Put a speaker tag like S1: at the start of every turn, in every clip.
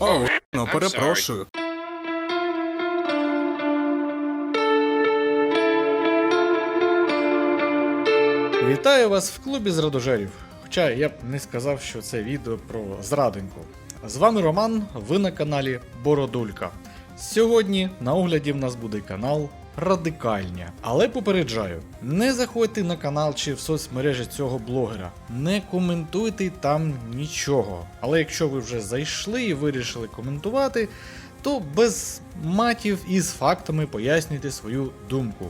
S1: О, ну перепрошую.
S2: Вітаю вас в клубі зрадожерів. Хоча я б не сказав, що це відео про зрадоньку. З вами Роман, ви на каналі Бородулька. Сьогодні на огляді в нас буде канал Радикальня. Але попереджаю, не заходьте на канал чи в соцмережі цього блогера, не коментуйте там нічого. Але якщо ви вже зайшли і вирішили коментувати, то без матів і з фактами пояснюйте свою думку.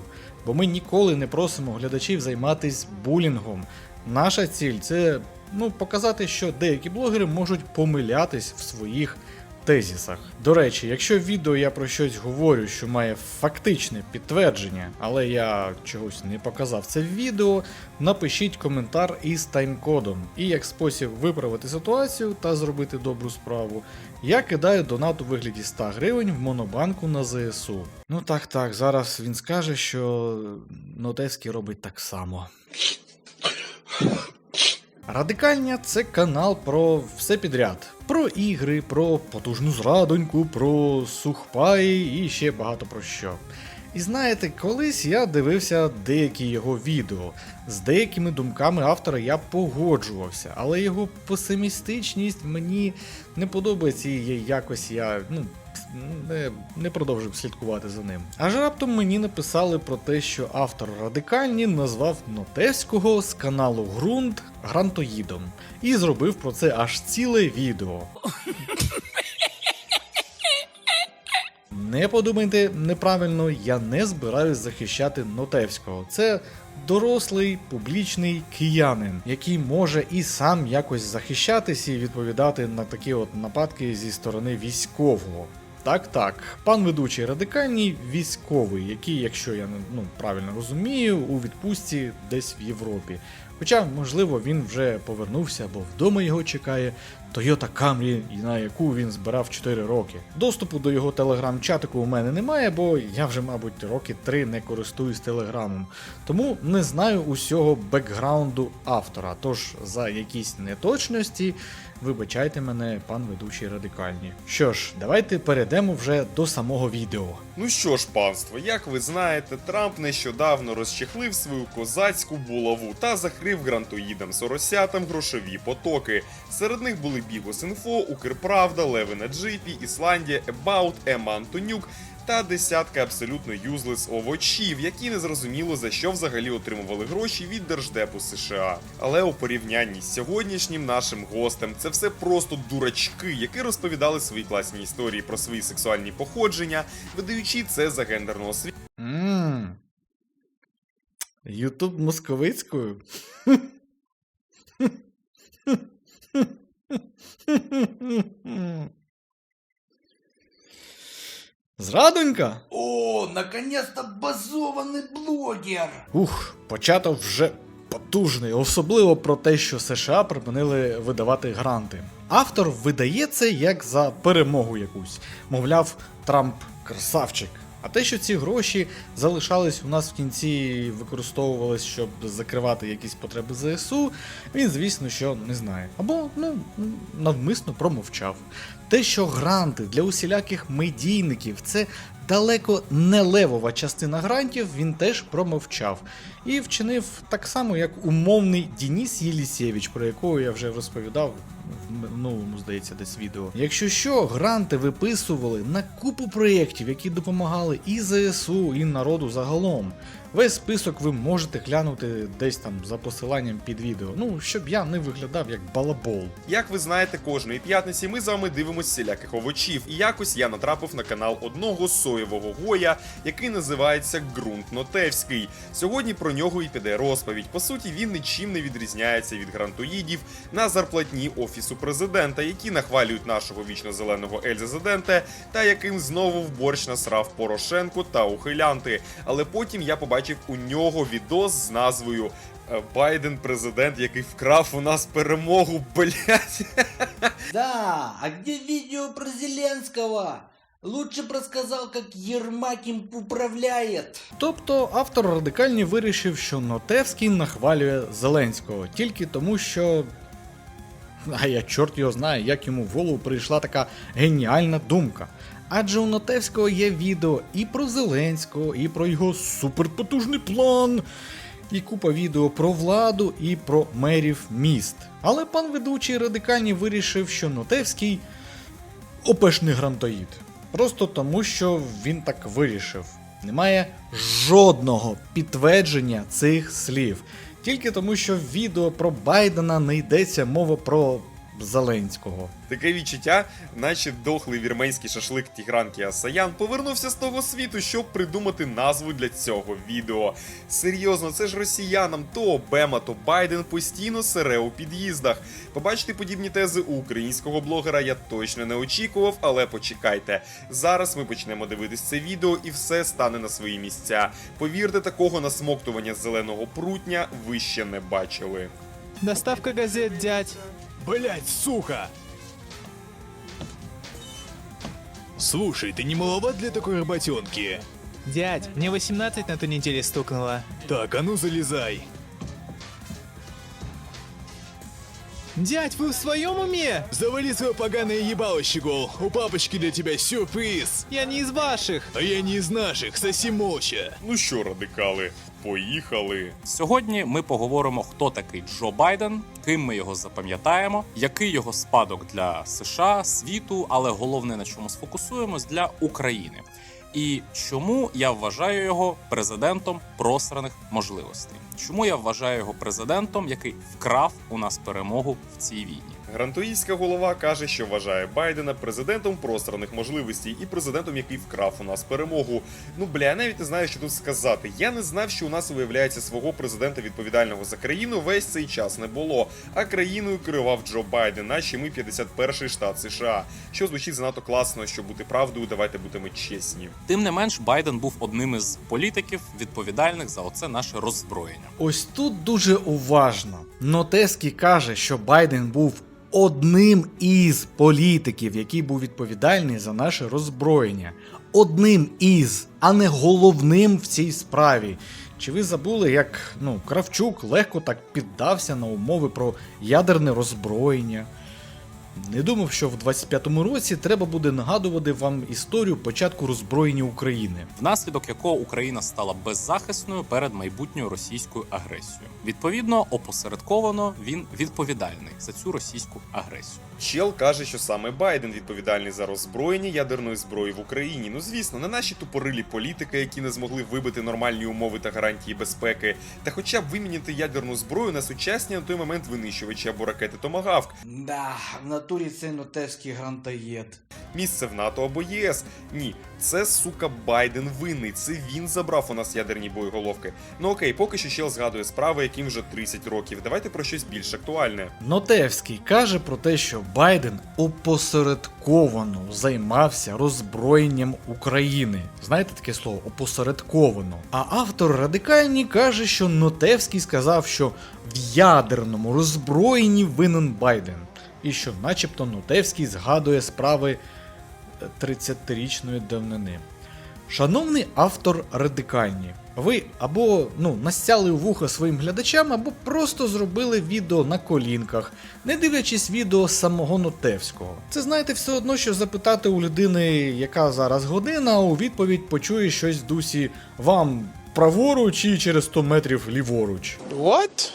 S2: Бо ми ніколи не просимо глядачів займатися булінгом. Наша ціль це ну, показати, що деякі блогери можуть помилятись в своїх тезісах. До речі, якщо відео я про щось говорю, що має фактичне підтвердження, але я чогось не показав це в відео, напишіть коментар із таймкодом. І як спосіб виправити ситуацію та зробити добру справу, я кидаю донат у вигляді 100 гривень в монобанку на ЗСУ. Ну так, так, зараз він скаже, що Нотевський робить так само. Радикальня це канал про все підряд. Про ігри, про потужну зрадоньку, про сухпаї і ще багато про що. І знаєте, колись я дивився деякі його відео. З деякими думками автора я погоджувався, але його песимістичність мені не подобається і якось я ну, не, не продовжив слідкувати за ним. Аж раптом мені написали про те, що автор радикальні назвав Нотевського з каналу Грунт грантоїдом і зробив про це аж ціле відео. Не подумайте неправильно, я не збираюсь захищати Нотевського. Це дорослий публічний киянин, який може і сам якось захищатись і відповідати на такі от нападки зі сторони військового. Так, так, пан ведучий радикальний військовий, який, якщо я ну, правильно розумію, у відпустці десь в Європі. Хоча, можливо, він вже повернувся, бо вдома його чекає Toyota Camry, на яку він збирав 4 роки. Доступу до його телеграм-чатику у мене немає, бо я вже, мабуть, роки 3 не користуюсь телеграмом. Тому не знаю усього бекграунду автора. Тож за якісь неточності вибачайте мене, пан ведучий радикальні. Що ж, давайте перейдемо вже до самого відео.
S3: Ну що ж, панство, як ви знаєте, Трамп нещодавно розчехлив свою козацьку булаву та закрив грантоїдам соросятам грошові потоки. Серед них були Бігос.Інфо, Укрправда, Леви на Джипі, Ісландія, About, Ема Антонюк та десятка абсолютно юзлес овочів, які не зрозуміло за що взагалі отримували гроші від Держдепу США. Але у порівнянні з сьогоднішнім нашим гостем це все просто дурачки, які розповідали свої класні історії про свої сексуальні походження, видаючи це за гендерну освіту.
S2: Ютуб московицькою? Зрадонька?
S4: О, наконец-то базований блогер!
S2: Ух, початок вже потужний, особливо про те, що США припинили видавати гранти. Автор видає це як за перемогу якусь. Мовляв, Трамп красавчик. А те, що ці гроші залишались у нас в кінці використовувались, щоб закривати якісь потреби ЗСУ, він, звісно, що не знає. Або ну, навмисно промовчав. Те, що гранти для усіляких медійників це далеко не левова частина грантів, він теж промовчав. І вчинив так само, як умовний Дініс Єлісєвич, про якого я вже розповідав в минулому, здається, десь відео. Якщо що, гранти виписували на купу проєктів, які допомагали і ЗСУ, і народу загалом. Весь список ви можете глянути десь там за посиланням під відео. Ну, щоб я не виглядав як балабол.
S3: Як ви знаєте, кожної п'ятниці ми з вами дивимося всіляких овочів, і якось я натрапив на канал одного соєвого гоя, який називається Ґрунт Нотевський. Сьогодні про нього і піде розповідь. По суті, він нічим не відрізняється від грантоїдів на зарплатні офісу президента, які нахвалюють нашого вічно зеленого Ельзазиденте, та яким знову в борщ насрав Порошенко та ухилянти. Але потім я побачив у нього відос з назвою. е, Байден президент, який вкрав у нас перемогу, блять.
S4: Да, а где видео про Зеленского? Лучше бы рассказал, как Ермак им управляет.
S2: Тобто автор радикальні вирішив, що Нотевський нахвалює Зеленського тільки тому, що А я чорт його знає, як йому в голову прийшла така геніальна думка. Адже у Нотевського є відео і про Зеленського, і про його суперпотужний план, і купа відео про владу і про мерів міст. Але пан ведучий радикальні вирішив, що Нотевський опешний грантоїд. Просто тому, що він так вирішив. Немає жодного підтвердження цих слів. Тільки тому, що в відео про Байдена не йдеться мова про Зеленського.
S3: Таке відчуття, наче дохлий вірменський шашлик Тігранки Асаян повернувся з того світу, щоб придумати назву для цього відео. Серйозно, це ж росіянам то Обема, то Байден постійно сере у під'їздах. Побачити подібні тези у українського блогера я точно не очікував, але почекайте. Зараз ми почнемо дивитись це відео і все стане на свої місця. Повірте, такого насмоктування зеленого прутня ви ще не бачили.
S5: Доставка газет, дядь.
S6: Блять, сука! Слушай, ты не маловат для такой работенки?
S5: Дядь, мне 18 на той неделе стукнуло.
S6: Так, а ну залезай.
S5: Дядь, вы в своем уме?
S6: Завали свое поганое ебало, щегол. У папочки для тебя сюрприз.
S5: Я не из ваших.
S6: А я не из наших, соси молча.
S3: Ну що, радикали, поїхали.
S1: Сьогодні ми поговоримо, хто такий Джо Байден, ким ми його запам'ятаємо, який його спадок для США, світу, але головне на чому сфокусуємось для України. І чому я вважаю його президентом просраних можливостей? Чому я вважаю його президентом, який вкрав у нас перемогу в цій війні?
S3: Грантоїстська голова каже, що вважає Байдена президентом пространих можливостей і президентом, який вкрав у нас перемогу. Ну бля, я навіть не знаю, що тут сказати. Я не знав, що у нас виявляється свого президента відповідального за країну весь цей час не було. А країною керував Джо Байден, наче ми 51-й штат США. Що звучить занадто класно, щоб бути правдою, давайте будемо чесні.
S1: Тим не менш, Байден був одним із політиків, відповідальних за оце наше роззброєння.
S2: Ось тут дуже уважно. Нотеський каже, що Байден був одним із політиків, який був відповідальний за наше роззброєння. Одним із, а не головним в цій справі. Чи ви забули, як ну, Кравчук легко так піддався на умови про ядерне роззброєння? Не думав, що в 25-му році треба буде нагадувати вам історію початку роззброєння України.
S1: внаслідок якого Україна стала беззахисною перед майбутньою російською агресією. Відповідно, опосередковано він відповідальний за цю російську агресію.
S3: Чел каже, що саме Байден відповідальний за роззброєння ядерної зброї в Україні. Ну звісно, не наші тупорилі політики, які не змогли вибити нормальні умови та гарантії безпеки, та хоча б вимінити ядерну зброю на сучасні на той момент винищувачі або ракети Томагавк,
S4: Да, в натурі це нотевський грантоєд.
S3: місце в НАТО або ЄС. Ні, це сука Байден винний. Це він забрав у нас ядерні боєголовки. Ну окей, поки що чел згадує справи, яким вже 30 років. Давайте про щось більш актуальне.
S2: Нотевський каже про те, що Байден опосередковано займався роззброєнням України. Знаєте таке слово опосередковано. А автор радикальні каже, що Нотевський сказав, що в ядерному роззброєнні винен Байден. І що, начебто, Нотевський згадує справи е, 30-річної давнини. Шановний автор радикальні, ви або ну, настяли у вуха своїм глядачам, або просто зробили відео на колінках, не дивлячись відео самого Нотевського. Це знаєте все одно, що запитати у людини, яка зараз година, у відповідь почує щось в дусі вам праворуч і через 100 метрів ліворуч.
S7: What?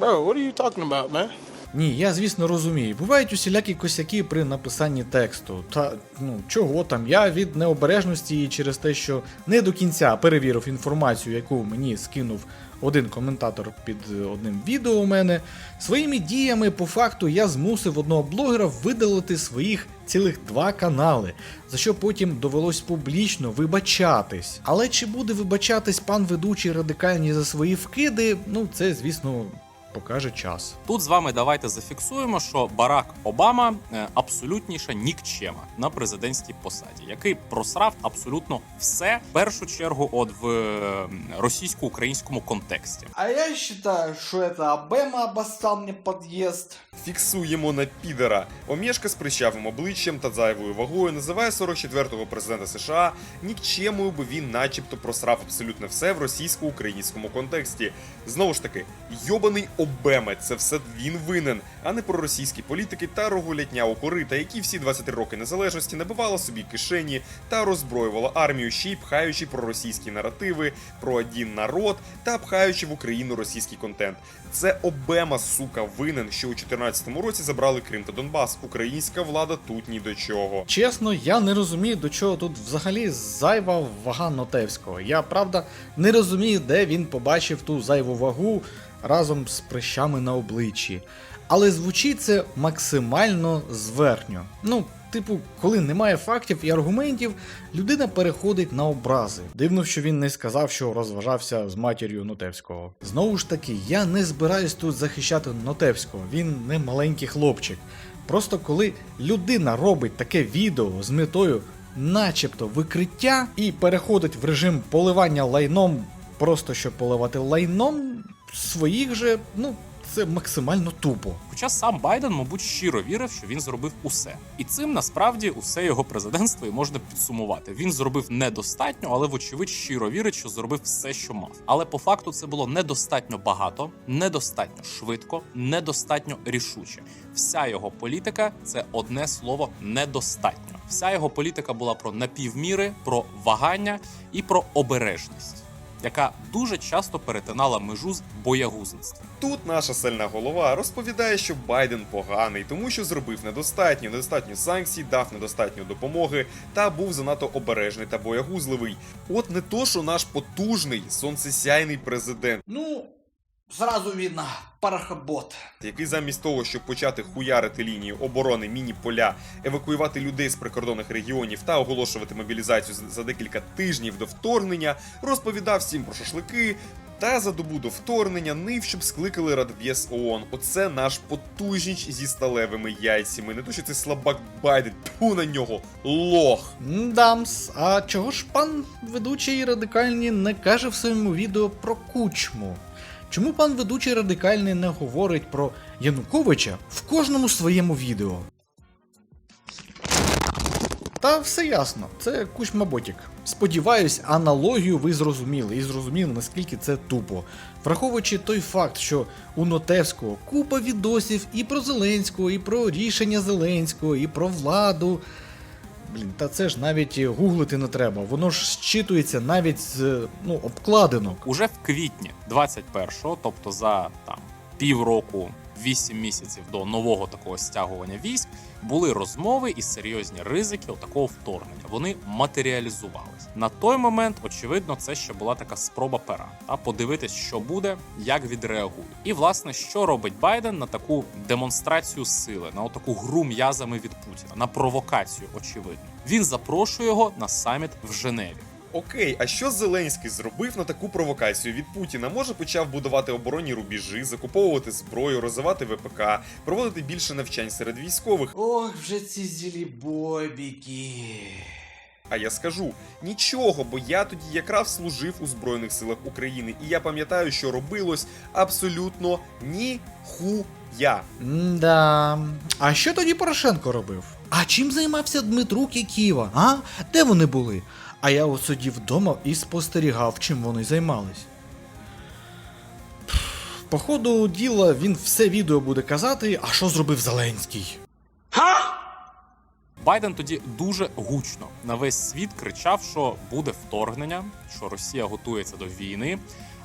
S7: Bro, what are you talking about, man?
S2: Ні, я звісно розумію. Бувають усілякі косяки при написанні тексту. Та ну чого там? Я від необережності і через те, що не до кінця перевірив інформацію, яку мені скинув один коментатор під одним відео у мене. Своїми діями по факту я змусив одного блогера видалити своїх цілих два канали, за що потім довелось публічно вибачатись. Але чи буде вибачатись пан ведучий радикальні за свої вкиди? Ну це звісно покаже час.
S1: Тут з вами давайте зафіксуємо, що Барак Обама е, абсолютніша нікчема на президентській посаді, який просрав абсолютно все в першу чергу, от в е, російсько-українському контексті.
S4: А я считаю, что это Обема обоссал мне подъезд.
S3: Фіксуємо на підера. Омєшка з прищавим обличчям та зайвою вагою називає 44-го президента США нікчемою, бо він начебто просрав абсолютно все в російсько-українському контексті. Знову ж таки, йобаний обеме, це все він винен, а не проросійські політики та рогулятня у корита, які всі 23 роки незалежності набивали собі кишені та роззброювала армію, ще й пхаючи проросійські наративи про один народ та пхаючи в Україну російський контент. Це обема сука винен, що у 2014 році забрали Крим та Донбас. Українська влада тут ні до чого.
S2: Чесно, я не розумію, до чого тут взагалі зайва вага Нотевського. Я правда не розумію, де він побачив ту зайву вагу разом з прищами на обличчі. Але звучить це максимально зверхньо. Ну, типу, коли немає фактів і аргументів, людина переходить на образи. Дивно, що він не сказав, що розважався з матір'ю Нотевського. Знову ж таки, я не збираюсь тут захищати Нотевського, він не маленький хлопчик. Просто коли людина робить таке відео з метою, начебто, викриття, і переходить в режим поливання лайном, просто щоб поливати лайном своїх же, ну, це максимально тупо.
S1: Хоча сам Байден, мабуть, щиро вірив, що він зробив усе, і цим насправді усе його президентство і можна підсумувати. Він зробив недостатньо, але вочевидь щиро вірить, що зробив все, що мав. Але по факту це було недостатньо багато, недостатньо швидко, недостатньо рішуче. Вся його політика це одне слово недостатньо. Вся його політика була про напівміри, про вагання і про обережність. Яка дуже часто перетинала межу з боягузництвом.
S3: Тут наша сильна голова розповідає, що Байден поганий, тому що зробив недостатньо, недостатньо санкцій, дав недостатньо допомоги та був занадто обережний та боягузливий. От не то, що наш потужний сонцесяйний президент,
S4: Ну, зразу видно, парохобот.
S3: який замість того, щоб почати хуярити лінію оборони міні-поля, евакуювати людей з прикордонних регіонів та оголошувати мобілізацію за- за декілька тижнів до вторгнення, розповідав всім про шашлики. Та за добу до вторгнення нив, щоб скликали Радб'єс ООН. Оце наш потужніч зі сталевими яйцями. Не то, що це слабак Байден, тьфу на нього, лох.
S2: Дамс, а чого ж пан ведучий радикальний не каже в своєму відео про кучму? Чому пан ведучий радикальний не говорить про Януковича в кожному своєму відео? Та все ясно, це кучма ботік. Сподіваюсь, аналогію ви зрозуміли і зрозуміли, наскільки це тупо. Враховуючи той факт, що у Нотевського купа відосів і про Зеленського, і про рішення Зеленського, і про владу. Блін, та це ж навіть гуглити не треба, воно ж щитується навіть з ну, обкладинок.
S1: Уже в квітні 21-го, тобто за там півроку, 8 місяців до нового такого стягування військ, були розмови і серйозні ризики такого вторгнення. Вони матеріалізувались. На той момент, очевидно, це ще була така спроба пера, та подивитись, що буде, як відреагують. І власне, що робить Байден на таку демонстрацію сили, на таку гру м'язами від Путіна, на провокацію, очевидно. Він запрошує його на саміт в Женеві.
S3: Окей, а що Зеленський зробив на таку провокацію від Путіна? Може почав будувати оборонні рубежі, закуповувати зброю, розвивати ВПК, проводити більше навчань серед військових.
S4: Ох, вже ці зілібобіки.
S3: А я скажу нічого, бо я тоді якраз служив у Збройних силах України, і я пам'ятаю, що робилось абсолютно ніхуя.
S2: Да. А що тоді Порошенко робив? А чим займався Дмитрук і Ківа? А? Де вони були? А я от сидів вдома і спостерігав, чим вони займались. По ходу діла він все відео буде казати, а що зробив Зеленський?
S1: Байден тоді дуже гучно на весь світ кричав, що буде вторгнення, що Росія готується до війни.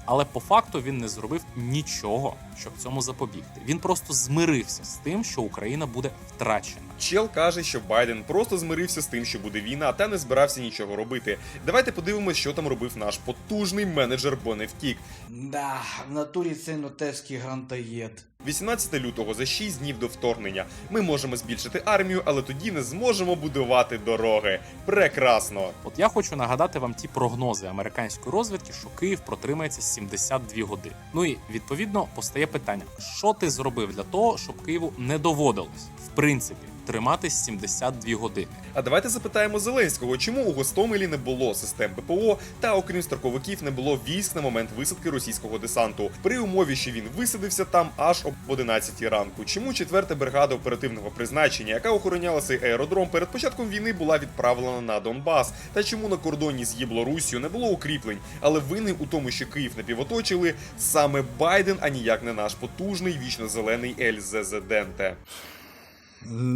S1: Але по факту він не зробив нічого, щоб цьому запобігти. Він просто змирився з тим, що Україна буде втрачена.
S3: Чел каже, що Байден просто змирився з тим, що буде війна, та не збирався нічого робити. Давайте подивимося, що там робив наш потужний менеджер, бо не втік.
S4: Да, в натурі це нотевський грантоєд.
S3: 18 лютого за 6 днів до вторгнення. Ми можемо збільшити армію, але тоді не зможемо будувати дороги. Прекрасно!
S1: От я хочу нагадати вам ті прогнози американської розвідки, що Київ протримається 72 години. Ну і відповідно постає питання: що ти зробив для того, щоб Києву не доводилось, в принципі, триматись 72 години.
S3: А давайте запитаємо Зеленського, чому у Гостомелі не було систем ППО, та окрім строковиків не було військ на момент висадки російського десанту. При умові, що він висадився там аж об 11 ранку. Чому 4-та бригада оперативного призначення, яка охороняла цей аеродром перед початком війни, була відправлена на Донбас? Та чому на кордоні з Єблоруссю не було укріплень? Але винний у тому, що Київ напівоточили саме Байден, а ніяк не наш потужний вічно зелений Ель Зезеденте.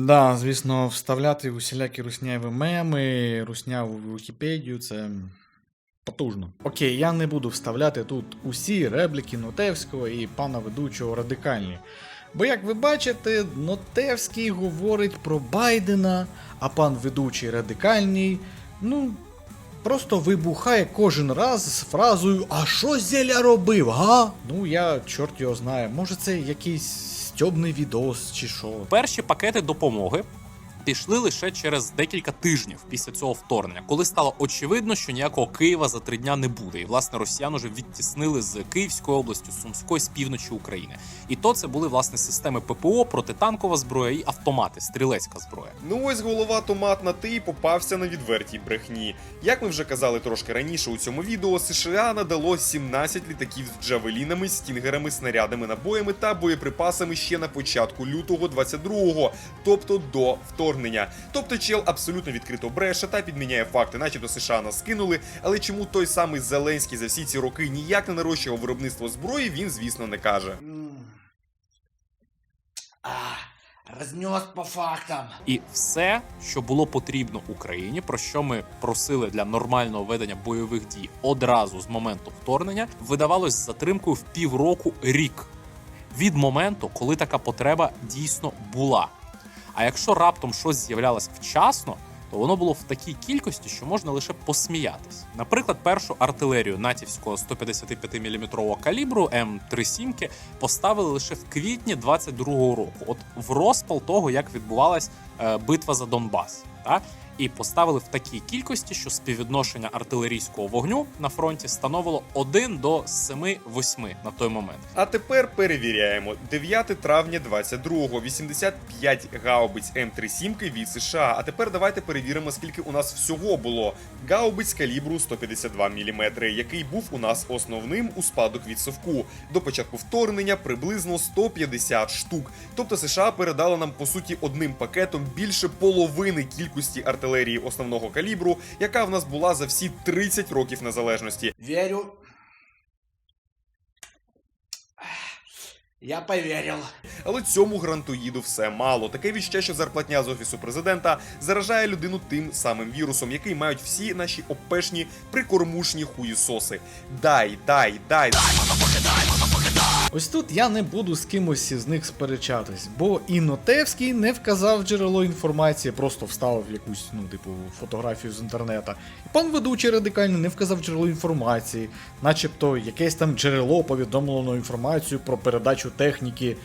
S2: Да, звісно, вставляти усілякі русняві меми, русняву Вікіпедію це потужно. Окей, я не буду вставляти тут усі репліки Нотевського і пана ведучого радикальні. Бо, як ви бачите, Нотевський говорить про Байдена, а пан ведучий радикальний, ну, просто вибухає кожен раз з фразою А що Зеля робив, га? Ну, я чорт його знає, може це якийсь стьобний відос чи що.
S1: Перші пакети допомоги пішли лише через декілька тижнів після цього вторгнення, коли стало очевидно, що ніякого Києва за три дня не буде. І власне росіян уже відтіснили з Київської області, Сумської, з півночі України. І то це були власне системи ППО, протитанкова зброя і автомати, стрілецька зброя.
S3: Ну ось голова томатна ти і попався на відвертій брехні. Як ми вже казали трошки раніше у цьому відео, США надало 17 літаків з джавелінами, стінгерами, снарядами, набоями та боєприпасами ще на початку лютого 22-го, тобто до вторгнення. Тобто чел абсолютно відкрито бреше та підміняє факти, начебто США нас скинули, але чому той самий Зеленський за всі ці роки ніяк не нарощував виробництво зброї, він звісно не каже.
S4: Разнес по фактам.
S1: І все, що було потрібно Україні, про що ми просили для нормального ведення бойових дій одразу з моменту вторгнення, видавалось з затримкою в півроку рік від моменту, коли така потреба дійсно була. А якщо раптом щось з'являлось вчасно, то воно було в такій кількості, що можна лише посміятись. Наприклад, першу артилерію натівського 155 мм калібру М37 поставили лише в квітні 22-го року, от в розпал того, як відбувалась е, битва за Донбас. Та? І поставили в такій кількості, що співвідношення артилерійського вогню на фронті становило 1 до 7-8 на той момент.
S3: А тепер перевіряємо. 9 травня 22-го, 85 гаубиць М37 від США. А тепер давайте перевіримо, скільки у нас всього було гаубиць калібру 152 мм, який був у нас основним у спадок від совку. До початку вторгнення приблизно 150 штук. Тобто США передала нам по суті одним пакетом більше половини кількості артилерії основного калібру, яка в нас була за всі 30 років незалежності.
S4: Верю. Я поверил.
S3: Але цьому грантоїду все мало. Таке відчуття, що зарплатня з офісу президента заражає людину тим самим вірусом, який мають всі наші опешні прикормушні хуїсоси. Дай, дай, дай.
S2: Ось тут я не буду з кимось із них сперечатись, бо і Нотевський не вказав джерело інформації, просто вставив якусь, ну, типу, фотографію з інтернета. І пан ведучий радикально не вказав джерело інформації, начебто якесь там джерело повідомлено інформацію про передачу техніки.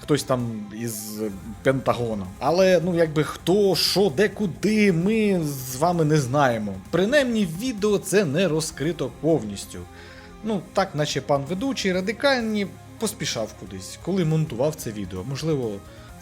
S2: Хтось там із Пентагону. Але ну якби хто, що, де, куди, ми з вами не знаємо. Принаймні, відео це не розкрито повністю. Ну, так, наче пан ведучий радикальні поспішав кудись, коли монтував це відео, можливо,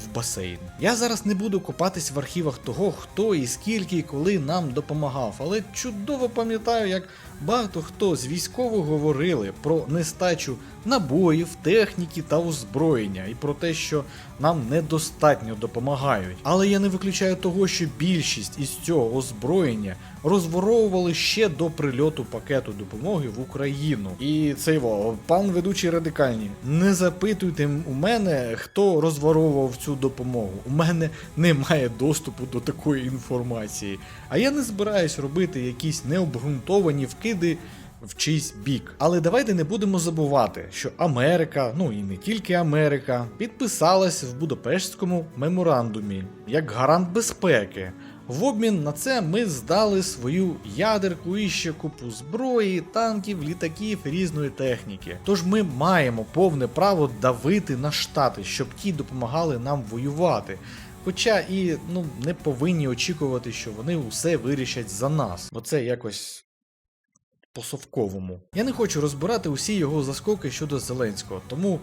S2: в басейн. Я зараз не буду копатись в архівах того, хто і скільки і коли нам допомагав, але чудово пам'ятаю, як багато хто з військових говорили про нестачу набоїв, техніки та озброєння, і про те, що нам недостатньо допомагають. Але я не виключаю того, що більшість із цього озброєння розворовували ще до прильоту пакету допомоги в Україну. І цей пан ведучий радикальні, не запитуйте у мене, хто розворовував цю допомогу. У мене немає доступу до такої інформації. А я не збираюсь робити якісь необґрунтовані вкиди в чийсь бік. Але давайте не будемо забувати, що Америка, ну і не тільки Америка, підписалась в Будапештському меморандумі як гарант безпеки. В обмін на це ми здали свою ядерку і ще купу зброї, танків, літаків різної техніки. Тож ми маємо повне право давити на штати, щоб ті допомагали нам воювати. Хоча і ну не повинні очікувати, що вони усе вирішать за нас, бо це якось по-совковому. Я не хочу розбирати усі його заскоки щодо Зеленського, тому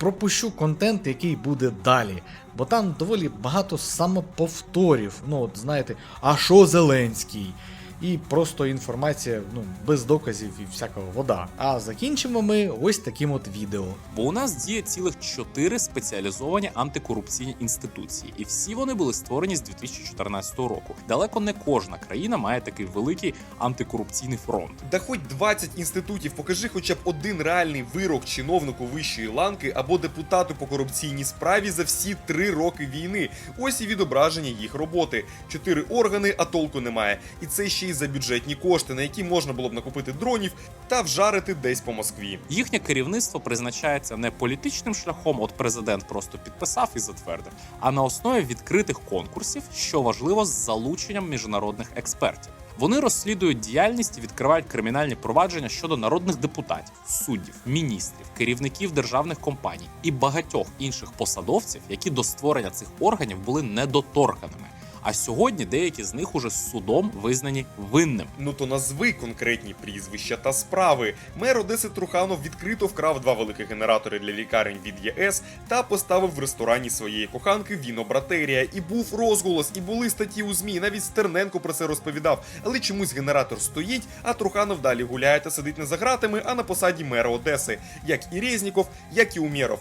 S2: пропущу контент, який буде далі. Бо там доволі багато самоповторів. Ну, от знаєте, а що Зеленський? І просто інформація ну, без доказів і всякого вода. А закінчимо ми ось таким от відео.
S1: Бо у нас діє цілих чотири спеціалізовані антикорупційні інституції, і всі вони були створені з 2014 року. Далеко не кожна країна має такий великий антикорупційний фронт.
S3: Да хоч 20 інститутів, покажи хоча б один реальний вирок чиновнику вищої ланки або депутату по корупційній справі за всі три роки війни. Ось і відображення їх роботи. Чотири органи, а толку немає. І це ще й за бюджетні кошти, на які можна було б накупити дронів та вжарити десь по Москві.
S1: Їхнє керівництво призначається не політичним шляхом, от президент просто підписав і затвердив, а на основі відкритих конкурсів, що важливо, з залученням міжнародних експертів. Вони розслідують діяльність і відкривають кримінальні провадження щодо народних депутатів, суддів, міністрів, керівників державних компаній і багатьох інших посадовців, які до створення цих органів були недоторканими. А сьогодні деякі з них уже судом визнані винним.
S3: Ну то назви конкретні прізвища та справи. Мер Одеси Труханов відкрито вкрав два великих генератори для лікарень від ЄС та поставив в ресторані своєї коханки вінобратерія. І був розголос, і були статті у ЗМІ. Навіть Стерненко про це розповідав. Але чомусь генератор стоїть, а Труханов далі гуляє та сидить не за гратами, а на посаді мера Одеси, як і Резніков, як і Умєров.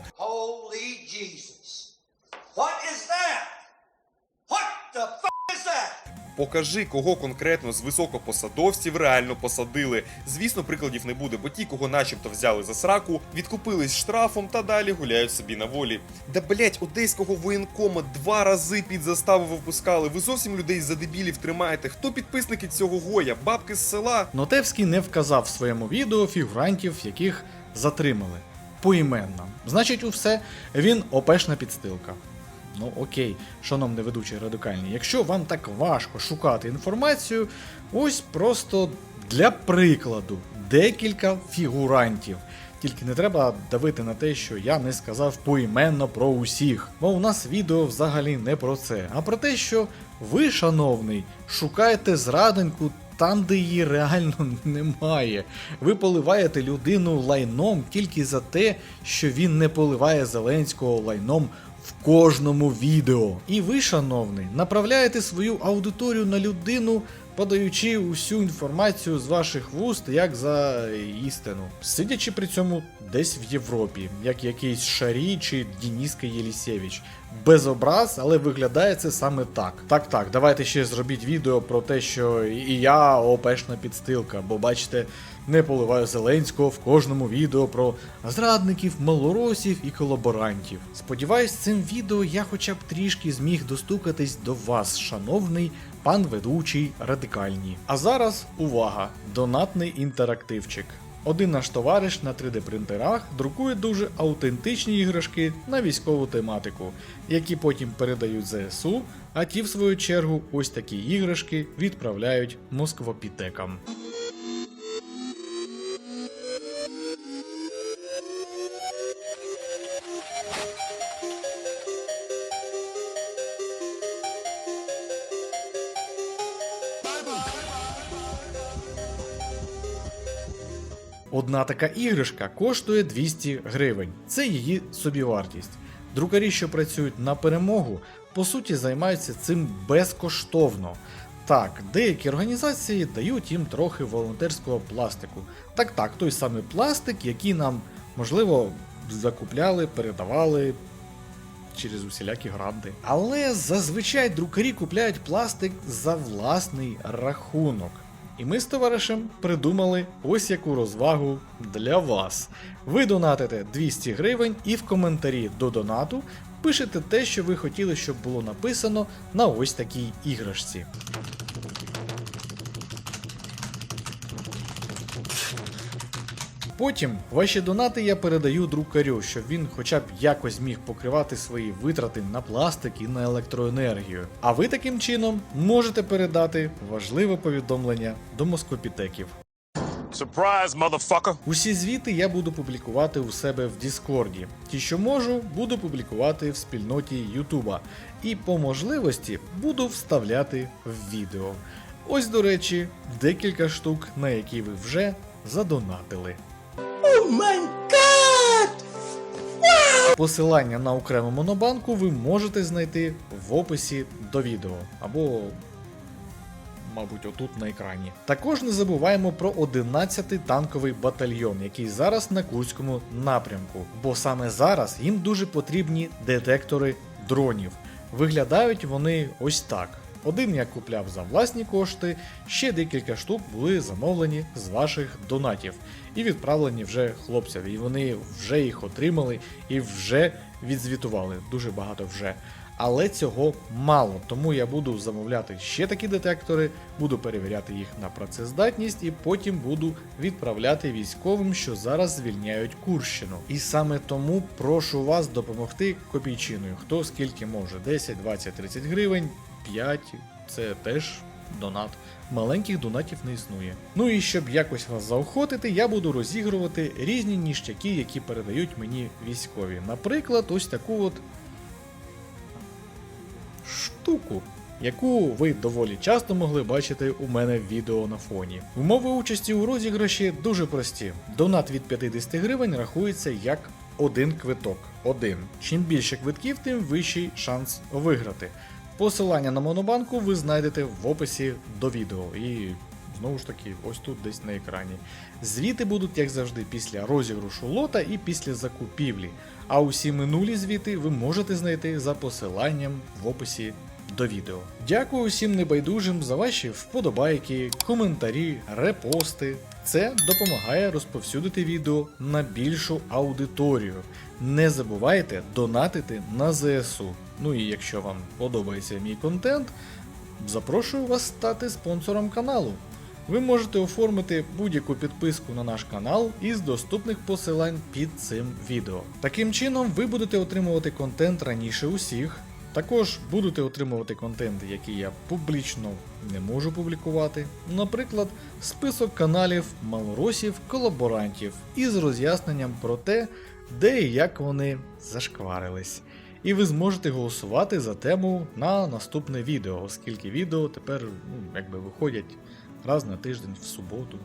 S3: Покажи, кого конкретно з високопосадовців реально посадили. Звісно, прикладів не буде, бо ті, кого начебто взяли за сраку, відкупились штрафом та далі гуляють собі на волі. Да блять, одеського воєнкома два рази під заставу випускали. Ви зовсім людей за дебілів тримаєте. Хто підписники цього гоя? Бабки з села?
S2: Нотевський не вказав в своєму відео фігурантів, яких затримали поіменно. Значить, у все він опешна підстилка. Ну окей, шановний ведучий радикальний, якщо вам так важко шукати інформацію, ось просто для прикладу декілька фігурантів. Тільки не треба давити на те, що я не сказав поіменно про усіх. Бо у нас відео взагалі не про це, а про те, що ви, шановний, шукаєте зрадоньку там, де її реально немає. Ви поливаєте людину лайном тільки за те, що він не поливає Зеленського лайном в кожному відео. І ви, шановний, направляєте свою аудиторію на людину, подаючи усю інформацію з ваших вуст як за істину, сидячи при цьому десь в Європі, як якийсь Шарі чи Дініска Єлісєвич. Без образ, але виглядає це саме так. Так, так, давайте ще зробіть відео про те, що і я опешна підстилка, бо бачите, не поливаю Зеленського в кожному відео про зрадників, малоросів і колаборантів. Сподіваюсь, цим відео я хоча б трішки зміг достукатись до вас, шановний пан ведучий радикальні. А зараз увага! Донатний інтерактивчик. Один наш товариш на 3D принтерах друкує дуже аутентичні іграшки на військову тематику, які потім передають ЗСУ, а ті, в свою чергу, ось такі іграшки відправляють москвопітекам. Одна така іграшка коштує 200 гривень. Це її собівартість. Друкарі, що працюють на перемогу, по суті займаються цим безкоштовно. Так, деякі організації дають їм трохи волонтерського пластику. Так, так, той самий пластик, який нам, можливо, закупляли, передавали через усілякі гранди. Але зазвичай друкарі купляють пластик за власний рахунок. І ми з товаришем придумали ось яку розвагу для вас. Ви донатите 200 гривень і в коментарі до донату пишете те, що ви хотіли, щоб було написано на ось такій іграшці. Потім ваші донати я передаю друкарю, щоб він хоча б якось міг покривати свої витрати на пластик і на електроенергію. А ви таким чином можете передати важливе повідомлення до москопітеків.
S8: Surprise, motherfucker!
S2: Усі звіти я буду публікувати у себе в Діскорді. Ті, що можу, буду публікувати в спільноті Ютуба. І по можливості буду вставляти в відео. Ось, до речі, декілька штук, на які ви вже задонатили. Посилання на окрему монобанку ви можете знайти в описі до відео або мабуть, отут на екрані. Також не забуваємо про 11-й танковий батальйон, який зараз на Курському напрямку, бо саме зараз їм дуже потрібні детектори дронів. Виглядають вони ось так. Один я купляв за власні кошти, ще декілька штук були замовлені з ваших донатів і відправлені вже хлопцям. І вони вже їх отримали і вже відзвітували. Дуже багато вже. Але цього мало, тому я буду замовляти ще такі детектори, буду перевіряти їх на працездатність і потім буду відправляти військовим, що зараз звільняють Курщину. І саме тому прошу вас допомогти копійчиною. Хто скільки може: 10, 20, 30 гривень, 5 це теж донат. Маленьких донатів не існує. Ну і щоб якось вас заохотити, я буду розігрувати різні ніштяки, які передають мені військові. Наприклад, ось таку от штуку, яку ви доволі часто могли бачити у мене в відео на фоні. Умови участі у розіграші дуже прості. Донат від 50 гривень рахується як один квиток. Один. Чим більше квитків, тим вищий шанс виграти. Посилання на монобанку ви знайдете в описі до відео. І знову ж таки, ось тут десь на екрані. Звіти будуть, як завжди, після розіграшу лота і після закупівлі. А усі минулі звіти ви можете знайти за посиланням в описі до відео. Дякую усім небайдужим за ваші вподобайки, коментарі, репости. Це допомагає розповсюдити відео на більшу аудиторію. Не забувайте донатити на ЗСУ. Ну і якщо вам подобається мій контент, запрошую вас стати спонсором каналу. Ви можете оформити будь-яку підписку на наш канал із доступних посилань під цим відео. Таким чином, ви будете отримувати контент раніше усіх. Також будете отримувати контент, який я публічно не можу публікувати. Наприклад, список каналів малоросів колаборантів із роз'ясненням про те, де і як вони зашкварились. І ви зможете голосувати за тему на наступне відео, оскільки відео тепер ну, якби виходять раз на тиждень в суботу.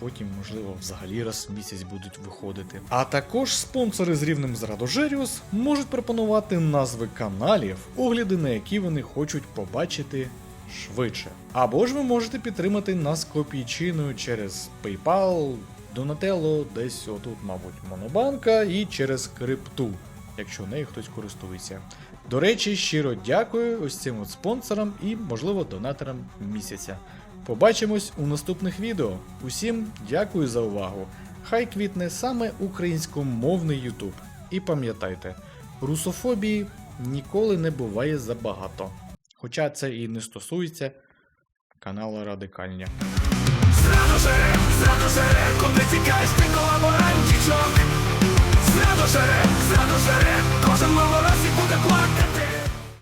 S2: Потім, можливо, взагалі раз в місяць будуть виходити. А також спонсори з рівнем з Радожеріус можуть пропонувати назви каналів, огляди на які вони хочуть побачити швидше. Або ж ви можете підтримати нас копійчиною через PayPal, Donatello, десь отут, мабуть, Монобанка і через крипту, якщо нею хтось користується. До речі, щиро дякую ось цим от спонсорам і, можливо, донаторам місяця. Побачимось у наступних відео. Усім дякую за увагу. Хай квітне саме українськомовний Ютуб. І пам'ятайте, русофобії ніколи не буває забагато. Хоча це і не стосується каналу Радикальня.
S6: Зраду жере, зраду жере, куди тікаєш ти колаборантічок? Зраду жере, зраду жере, кожен малоросі буде плакати.